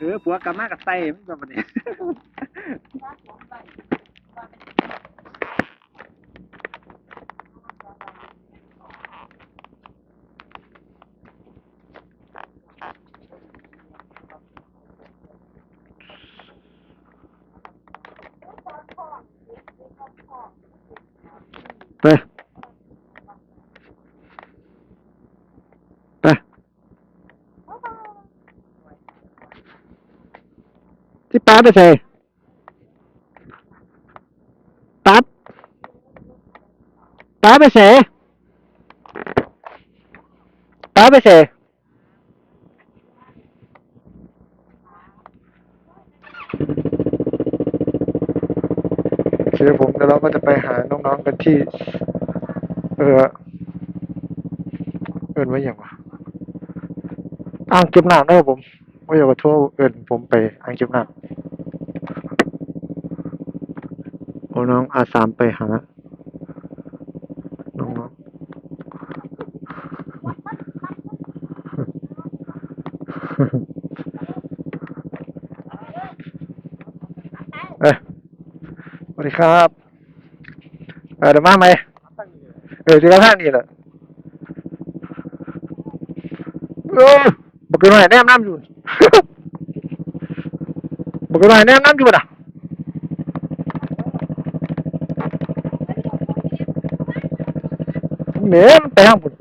เออผัวกลับมากับไส้มันแบบนี้ไป ที่ป้า ไปใส่ปั๊บป้าไปใส่ป้าไปใส่เชื่อผมเดี๋ยวเราก็จะไปหาน้องๆกันที่ เออเอินไว้อย่างวะอ่างเก็บน้ำนะครับผมว่าอย่ามาโทษเอินผมไปอ่างเก็บน้ำ โอ้น้องอาสามไปหา น้องเอ้ยสวัสดีครับเออเดี๋ยวมาไหมเออที่กระทั่งนี่แหละเออบักกอร์หน่อยแนมน้ำอยู่บักกอร์หน่อยแนมน้ำอยู่น่ะ เหม็นไปทางบุญ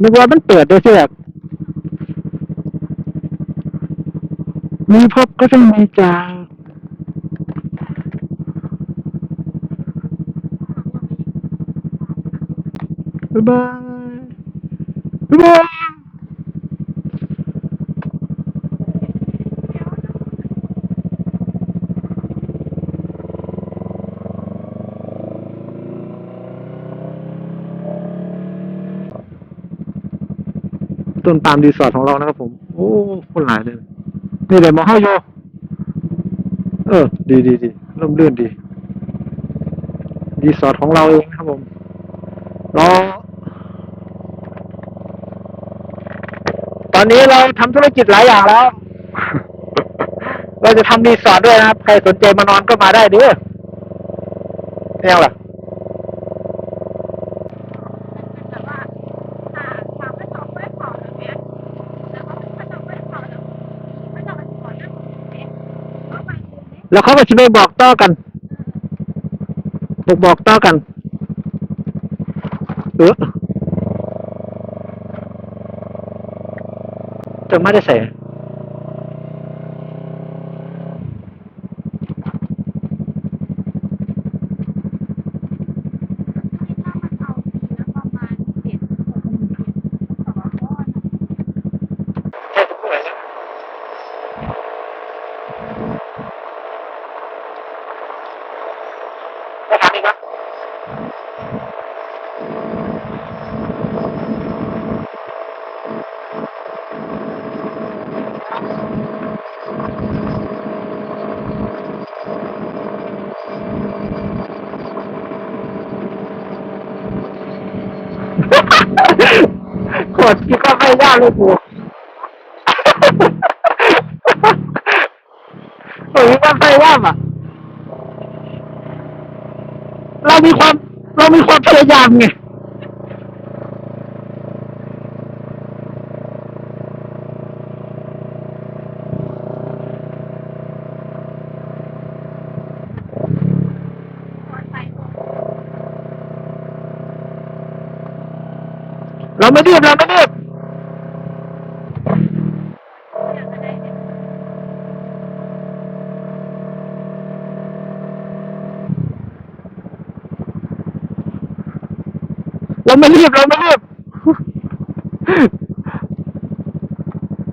นึกว่ามันเปิดด้วยเสียมีพบก็ต้องมีจาก บ๊ายบายบ๊ายบายต้นปาล์มรีสอร์ทของเรานะครับผม โอ้คนหลายเลย นี่เลยมอเฮาโย เออ ดีดีดีร่มรื่นดีรีสอร์ทของเราเองนะครับผมเรา ตอนนี้เราทำธุรกิจหลายอย่างแล้ว เราจะทำรีสอร์ทด้วยนะครับ ใครสนใจมานอนก็มาได้เด้อยังล่ะแล้วเขาก็จะไปบอกต่อกัน บอกบอกต่อกัน เออ จังไม่ได้ใส่ ไม่ทำอีกนะ กดกี่ก็ไม่ยากเลยกูโอ้ยก็ไม่ยากอะเรามีความเรามีความพยายามไง เราไม่รีบเราไม่รีบเราไม่รีบเราไม่รีบ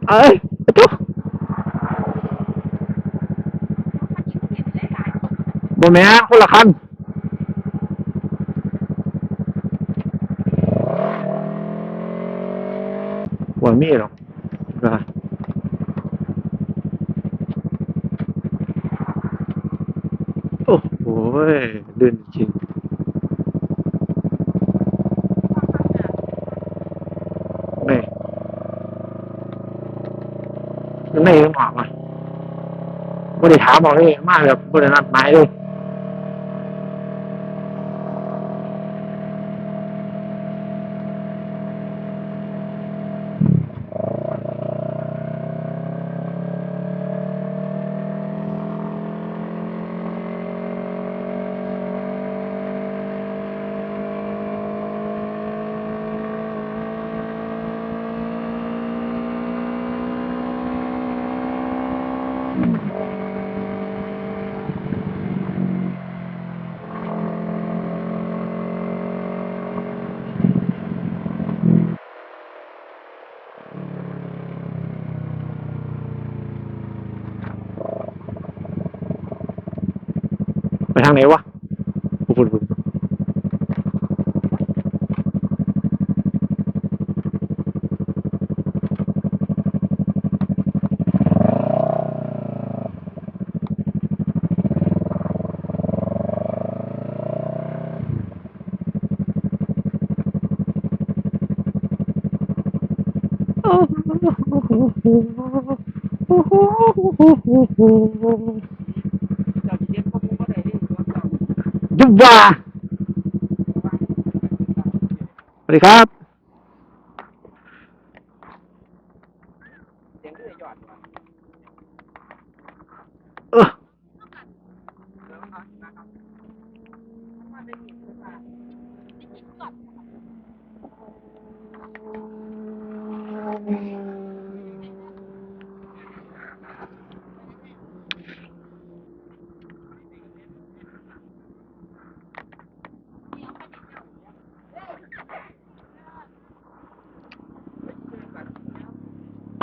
เอ้ยไอ้ตุ๊กบ่แม่นคนละคัน หัวมีหรอกนะโอ้โหเดินจริงนี่นี่เองหมอกอะไม่ได้ถามบอกเลยมาแบบไม่ได้นัดหมายเลย ไปทางไหนวะฝุ่นฝุ่นยุบว่าสวั สดีครับ เออ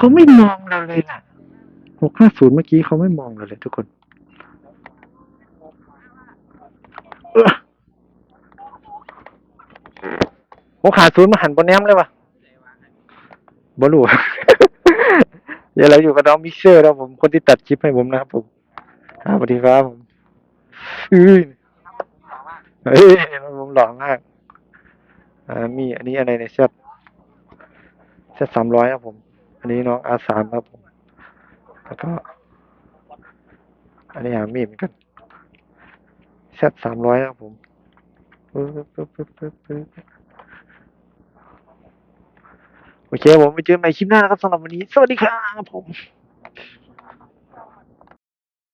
เขาไม่มองเราเลยน่ะหกห้าศูนย์เมื่อกี้เขาไม่มองเราเลยทุกคน เออหกห้าศูนย์มาหันบนแนมเลยวะบลูเดี๋ยวเราอยู่กับน้องมิเซอร์แล้วผมคนที่ตัดคลิปให้ผมนะครับผมครับสวัสดีครับผมอือเฮ้ยผมหล่อมาก อ่ามีอันนี้อะไรเนี่ยเซตเซตสามร้อยครับผม อันนี้น้องอาสามครับผม แล้วก็ อันนี้หามีดเหมือนกันเซตสามร้อยครับผมปึ๊บปึ๊บปึ๊บปึ๊บปึ๊บโอเคผมไปเจอใหม่คลิปหน้านะครับสำหรับวันนี้ สวัสดีครับผม